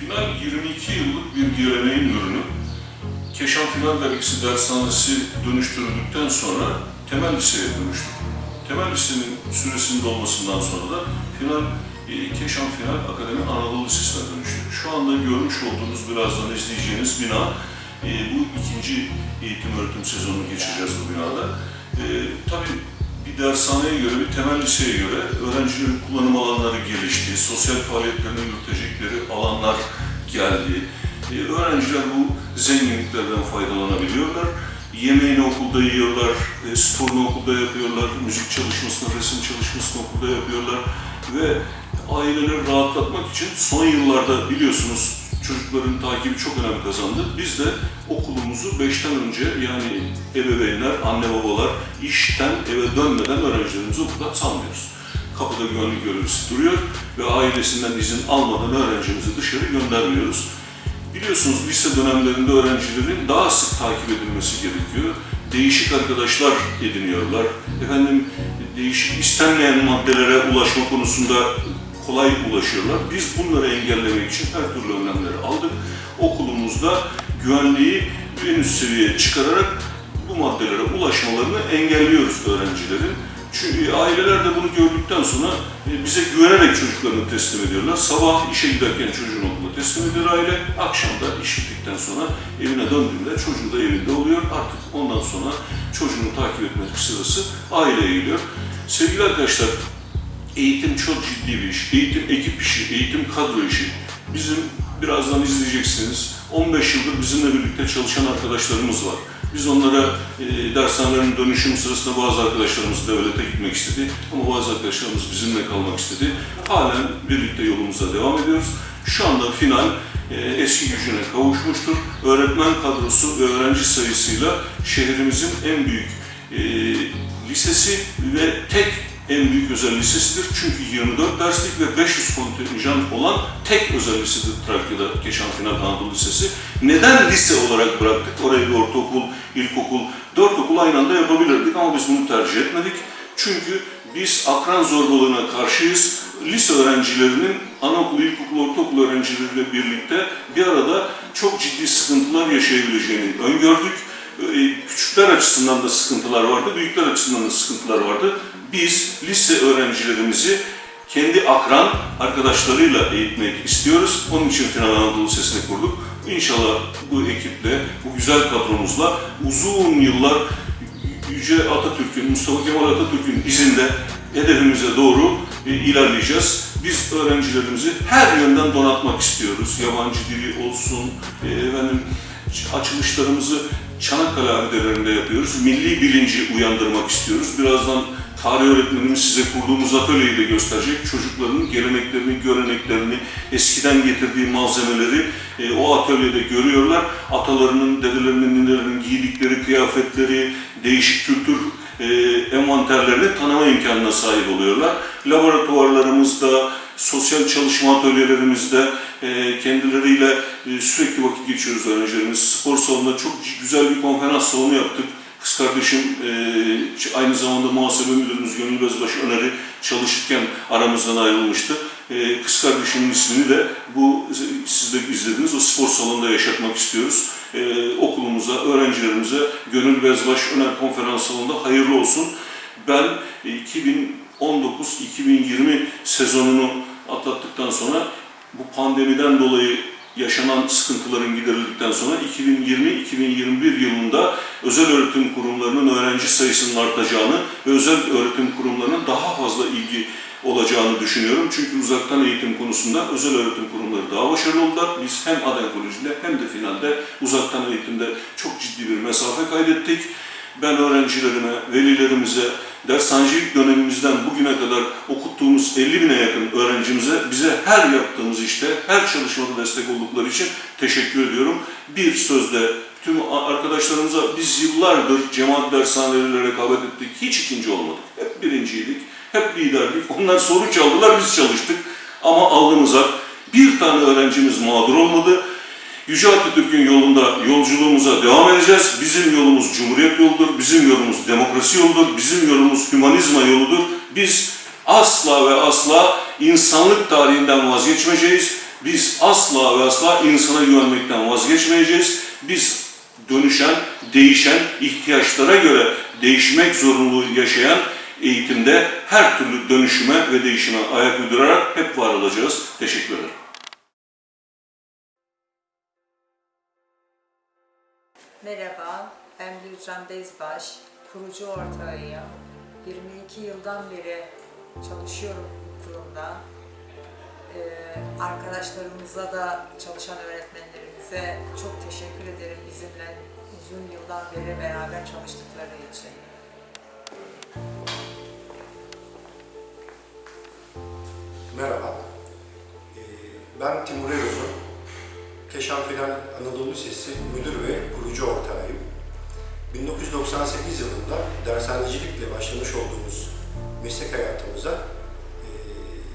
Final 22 yıllık bir geleneğin ürünü. Keşan Final Dergisi dershanesi dönüştürüldükten sonra temel liseye dönüştük. Temel lisenin süresinin dolmasından sonra da Final e, Keşan Final Akademi Anadolu Lisesi'ne dönüştük. Şu anda görmüş olduğunuz, birazdan izleyeceğiniz bina, e, bu ikinci eğitim öğretim sezonunu geçeceğiz bu binada. E, tabii bir dershaneye göre, bir temel liseye göre öğrencilerin kullanım alanları gelişti, sosyal faaliyetlerini yürütecekleri alanlar geldi. E, öğrenciler bu zenginliklerden faydalanabiliyorlar. Yemeğini okulda yiyorlar, e, sporunu okulda yapıyorlar, müzik çalışmasını, resim çalışmasını okulda yapıyorlar ve aileleri rahatlatmak için son yıllarda biliyorsunuz çocukların takibi çok önem kazandı. Biz de okulumuzu 5'ten önce yani ebeveynler, anne babalar işten eve dönmeden öğrencilerimizi okulda salmıyoruz. Kapıda güvenlik görevlisi duruyor ve ailesinden izin almadan öğrencimizi dışarı göndermiyoruz. Biliyorsunuz lise dönemlerinde öğrencilerin daha sık takip edilmesi gerekiyor. Değişik arkadaşlar ediniyorlar. Efendim değişik istenmeyen maddelere ulaşma konusunda kolay ulaşıyorlar. Biz bunları engellemek için her türlü önlemleri aldık. Okulumuzda güvenliği en üst seviyeye çıkararak bu maddelere ulaşmalarını engelliyoruz öğrencilerin. Çünkü aileler de bunu gördükten sonra e, bize güvenerek çocuklarını teslim ediyorlar. Sabah işe giderken çocuğun okuluna teslim ediyor aile. Akşam da iş bittikten sonra evine döndüğünde çocuğu da evinde oluyor. Artık ondan sonra çocuğunu takip etmek sırası aileye geliyor. Sevgili arkadaşlar, eğitim çok ciddi bir iş. Eğitim ekip işi, eğitim kadro işi. Bizim birazdan izleyeceksiniz. 15 yıldır bizimle birlikte çalışan arkadaşlarımız var. Biz onlara e, dershanelerin dönüşüm sırasında bazı arkadaşlarımız devlete gitmek istedi ama bazı arkadaşlarımız bizimle kalmak istedi. Halen birlikte yolumuza devam ediyoruz. Şu anda final e, eski gücüne kavuşmuştur. Öğretmen kadrosu ve öğrenci sayısıyla şehrimizin en büyük e, lisesi ve tek en büyük özel lisesidir. Çünkü 24 derslik ve 500 kontenjan olan tek özel Trakya'da Keşan Final Anadolu Lisesi. Neden lise olarak bıraktık? Oraya bir ortaokul, ilkokul, dört okul aynı anda yapabilirdik ama biz bunu tercih etmedik. Çünkü biz akran zorbalığına karşıyız. Lise öğrencilerinin anaokul, ilkokul, ortaokul öğrencileriyle birlikte bir arada çok ciddi sıkıntılar yaşayabileceğini öngördük. Ee, Küçükler açısından da sıkıntılar vardı, büyükler açısından da sıkıntılar vardı. Biz lise öğrencilerimizi kendi akran arkadaşlarıyla eğitmek istiyoruz. Onun için Final Anadolu Lisesi'ni kurduk. İnşallah bu ekiple, bu güzel kadromuzla uzun yıllar Yüce Atatürk'ün, Mustafa Kemal Atatürk'ün izinde hedefimize doğru e, ilerleyeceğiz. Biz öğrencilerimizi her yönden donatmak istiyoruz. Yabancı dili olsun, e, efendim açılışlarımızı Çanakkale abidelerinde yapıyoruz. Milli bilinci uyandırmak istiyoruz. Birazdan tarih öğretmenimiz size kurduğumuz atölyeyi de gösterecek. Çocukların geleneklerini, göreneklerini, eskiden getirdiği malzemeleri e, o atölyede görüyorlar. Atalarının, dedelerinin, ninelerinin giydikleri kıyafetleri, değişik kültür e, envanterlerini tanıma imkanına sahip oluyorlar. Laboratuvarlarımızda, sosyal çalışma atölyelerimizde e, kendileriyle e, sürekli vakit geçiriyoruz öğrencilerimiz. Spor salonunda çok güzel bir konferans salonu yaptık. Kız kardeşim e, aynı zamanda muhasebe müdürümüz Gönül Bezbaşı Öner'i çalışırken aramızdan ayrılmıştı. E, kız kardeşimin ismini de bu siz de izlediniz o spor salonunda yaşatmak istiyoruz. E, okulumuza, öğrencilerimize Gönül Bezbaş Öner konferans salonunda hayırlı olsun. Ben 2019-2020 sezonunu atlattıktan sonra bu pandemiden dolayı yaşanan sıkıntıların giderildikten sonra 2020-2021 yılında özel öğretim kurumlarının öğrenci sayısının artacağını ve özel öğretim kurumlarının daha fazla ilgi olacağını düşünüyorum. Çünkü uzaktan eğitim konusunda özel öğretim kurumları daha başarılı oldular. Biz hem Aden Koleji'nde hem de finalde uzaktan eğitimde çok ciddi bir mesafe kaydettik. Ben öğrencilerime, velilerimize, dershanecilik dönemimizden bugüne kadar okuttuğumuz 50 bine yakın öğrencimize bize her yaptığımız işte, her çalışmada destek oldukları için teşekkür ediyorum. Bir sözde tüm arkadaşlarımıza biz yıllardır cemaat dershaneleriyle rekabet ettik. Hiç ikinci olmadık. Hep birinciydik, hep liderdik. Onlar soru çaldılar, biz çalıştık. Ama aldığımız bir tane öğrencimiz mağdur olmadı. Yüce Atatürk'ün yolunda yolculuğumuza devam edeceğiz. Bizim yolumuz Cumhuriyet yoludur, bizim yolumuz demokrasi yoludur, bizim yolumuz hümanizma yoludur. Biz asla ve asla insanlık tarihinden vazgeçmeyeceğiz. Biz asla ve asla insana güvenmekten vazgeçmeyeceğiz. Biz dönüşen, değişen, ihtiyaçlara göre değişmek zorunluluğu yaşayan eğitimde her türlü dönüşüme ve değişime ayak uydurarak hep var olacağız. Teşekkür ederim. Merhaba, ben Gülcan Bezbaş, kurucu ortağıyım. 22 yıldan beri çalışıyorum bu kurumda. Ee, arkadaşlarımıza da, çalışan öğretmenlerimize çok teşekkür ederim bizimle uzun yıldan beri beraber çalıştıkları için. Merhaba. Ee, Ben Timur Eroz'un Keşan Filan Anadolu Lisesi müdür ve kurucu ortağıyım. 1998 yılında dershanecilikle başlamış olduğumuz meslek hayatımıza e,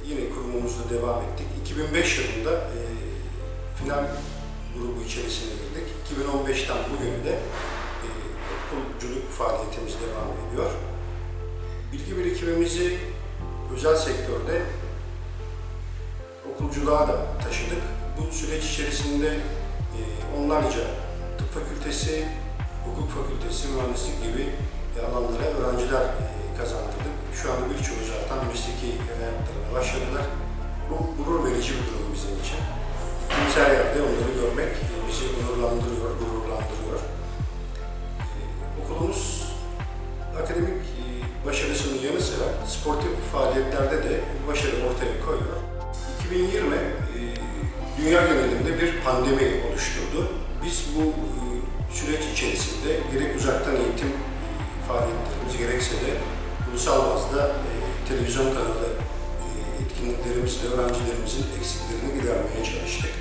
yine kurumumuzda devam ettik. 2005 yılında e, final grubu içerisine girdik. 2015'ten bugüne de e, okulculuk faaliyetimiz devam ediyor. Bilgi birikimimizi özel sektörde okulculuğa da taşıdık. Bu süreç içerisinde e, onlarca tıp fakültesi, hukuk fakültesi, mühendislik gibi alanlara öğrenciler e, kazandırdık. Şu anda birçoğu zaten mesleki hayatlarına başladılar. Öğrencilerimizin eksiklerini gidermeye çalıştık.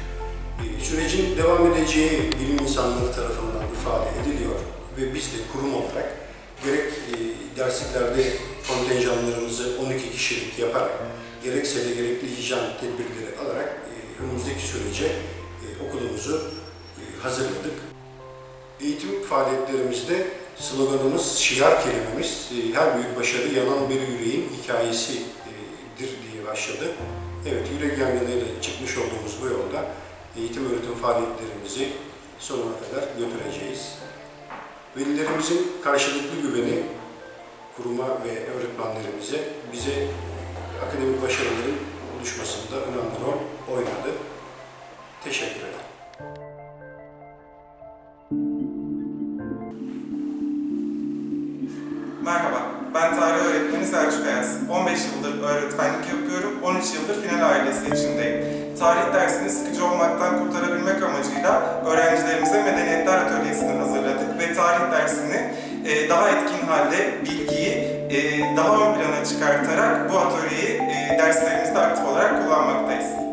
E, Sürecin devam edeceği bilim insanları tarafından ifade ediliyor ve biz de kurum olarak gerek e, dersliklerde kontenjanlarımızı 12 kişilik yaparak gerekse de gerekli hijyen tedbirleri alarak e, önümüzdeki sürece okulumuzu hazırladık. Eğitim faaliyetlerimizde sloganımız, şiar kelimemiz her büyük başarı yanan bir yüreğin hikayesidir diye başladı. Evet, yürek yangınıyla çıkmış olduğumuz bu yolda eğitim öğretim faaliyetlerimizi sonuna kadar götüreceğiz. Velilerimizin karşılıklı güveni kuruma ve öğretmenlerimize bize akademik başarıların oluşmasında önemli rol oynadı. Teşekkür ederim. Merhaba, ben tarih öğretmeni Selçuk Ayaz. 15 yıldır öğretmenlik yapıyorum, 13 yıldır final ailesi içindeyim. Tarih dersini sıkıcı olmaktan kurtarabilmek amacıyla öğrencilerimize medeniyetler atölyesini hazırladık ve tarih dersini e, daha etkin halde bilgiyi e, daha ön plana çıkartarak bu atölyeyi e, derslerimizde aktif olarak kullanmaktayız.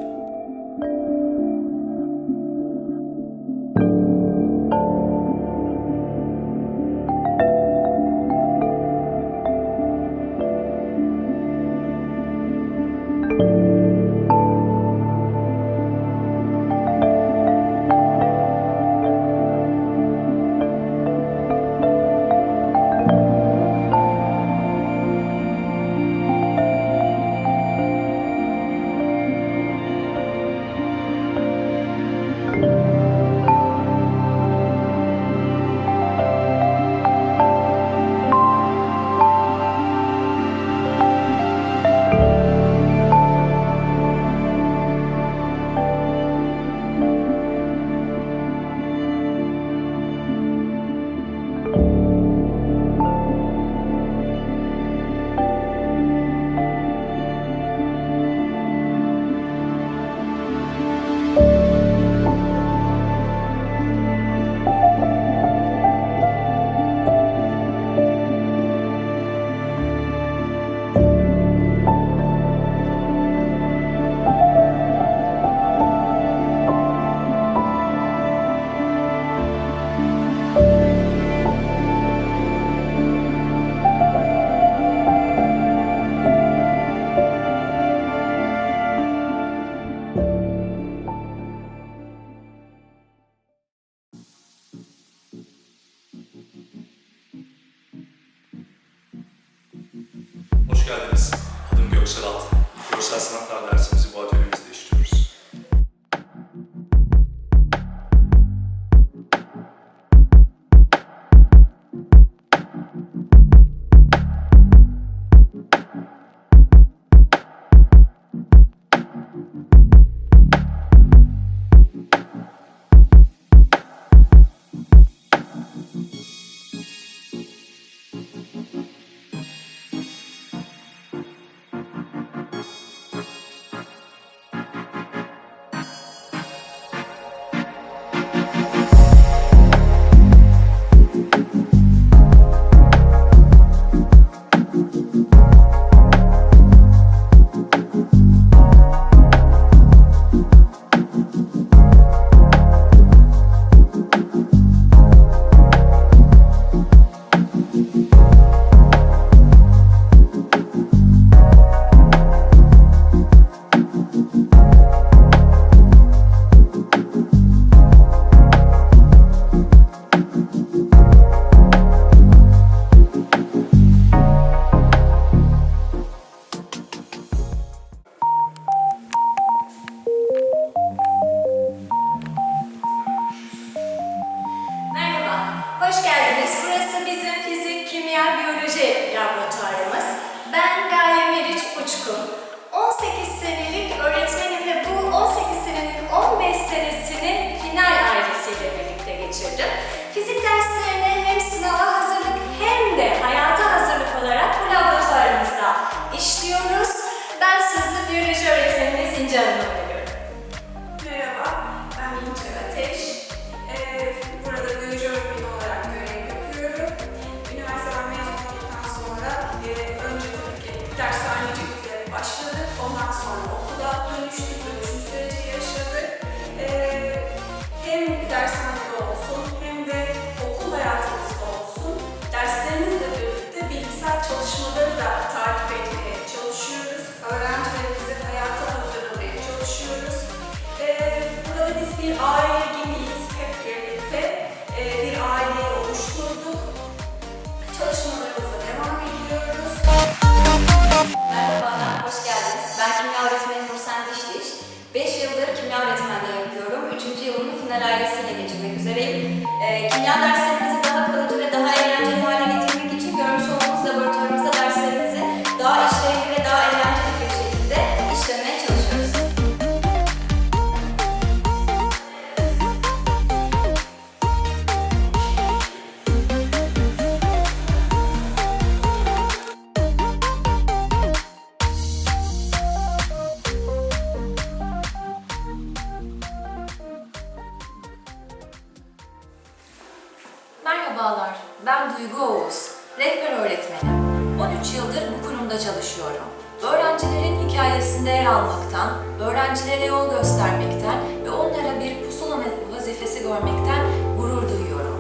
Birlikte Merhabalar, ben Duygu Oğuz, rehber öğretmenim. 13 yıldır bu kurumda çalışıyorum. Öğrencilerin hikayesinde yer almaktan, öğrencilere yol göstermekten ve onlara bir pusula vazifesi görmekten gurur duyuyorum.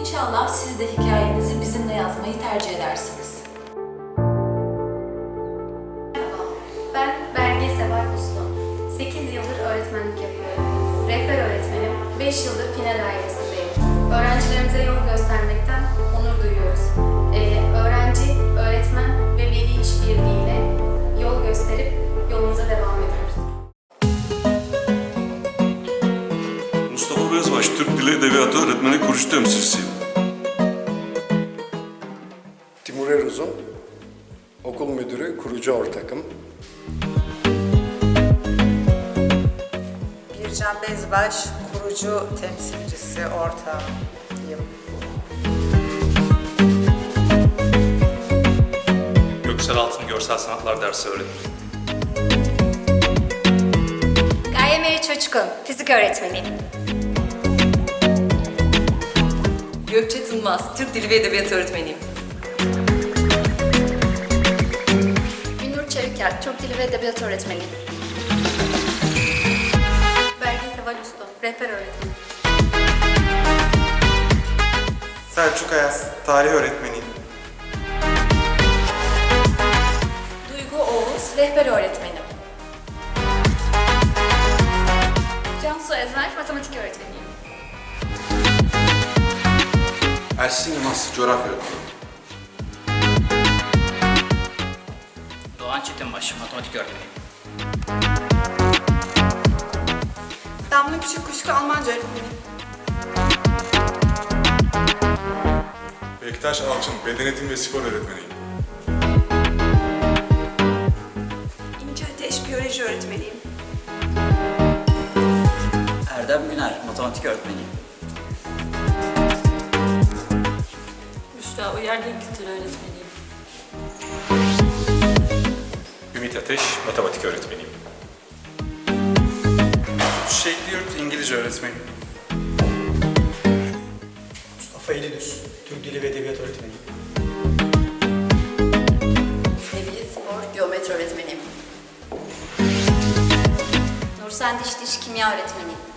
İnşallah siz de hikayenizi bizimle yazmayı tercih edersiniz. Merhaba, ben Belge Seval Uslu. 8 yıldır öğretmenlik yapıyorum. Rehber öğretmenim, 5 yıldır final ailesindeyim. Öğrencilerimize yol göstermekten onur duyuyoruz. Ee, öğrenci, öğretmen ve veli işbirliğiyle yol gösterip yolumuza devam ediyoruz. Mustafa Bezbaş, Türk Dili Edebiyatı Öğretmeni kurucu temsilcisi. Timur Eruzun, okul müdürü, kurucu ortakım. Bircan Bezbaş, kurucu temsilcisi, ortağıyım. Görsel Sanatlar Dersi öğretmeni. Gaye Meriç Uçkun, fizik öğretmeniyim. Gökçe Tılmaz, Türk Dili ve Edebiyatı öğretmeniyim. Günnur Çeviker, Türk Dili ve Edebiyatı öğretmeniyim. Belge Seval Uslu, rehber öğretmenim. Selçuk Ayas, tarih öğretmeniyim. Rehber öğretmenim. Cansu Ezer, matematik öğretmeniyim. Ersin Yılmaz, coğrafya öğretmeni. Doğan Çetinbaş, matematik öğretmeni. Damla Küçük Kuşku Almanca öğretmeniyim. Bektaş Alçın, beden eğitimi ve spor öğretmeniyim. Erdem Güner, matematik öğretmeniyim. Büşra Uyar Din Kültürü öğretmeniyim. Ümit Ateş, matematik öğretmeniyim. Şekli Yurt, İngilizce öğretmeniyim. Mustafa Elidüz, Türk Dili ve Edebiyat Öğretmeniyim. Seviye Spor, Geometri öğretmeniyim. Nursen Dişliş kimya öğretmeniyim.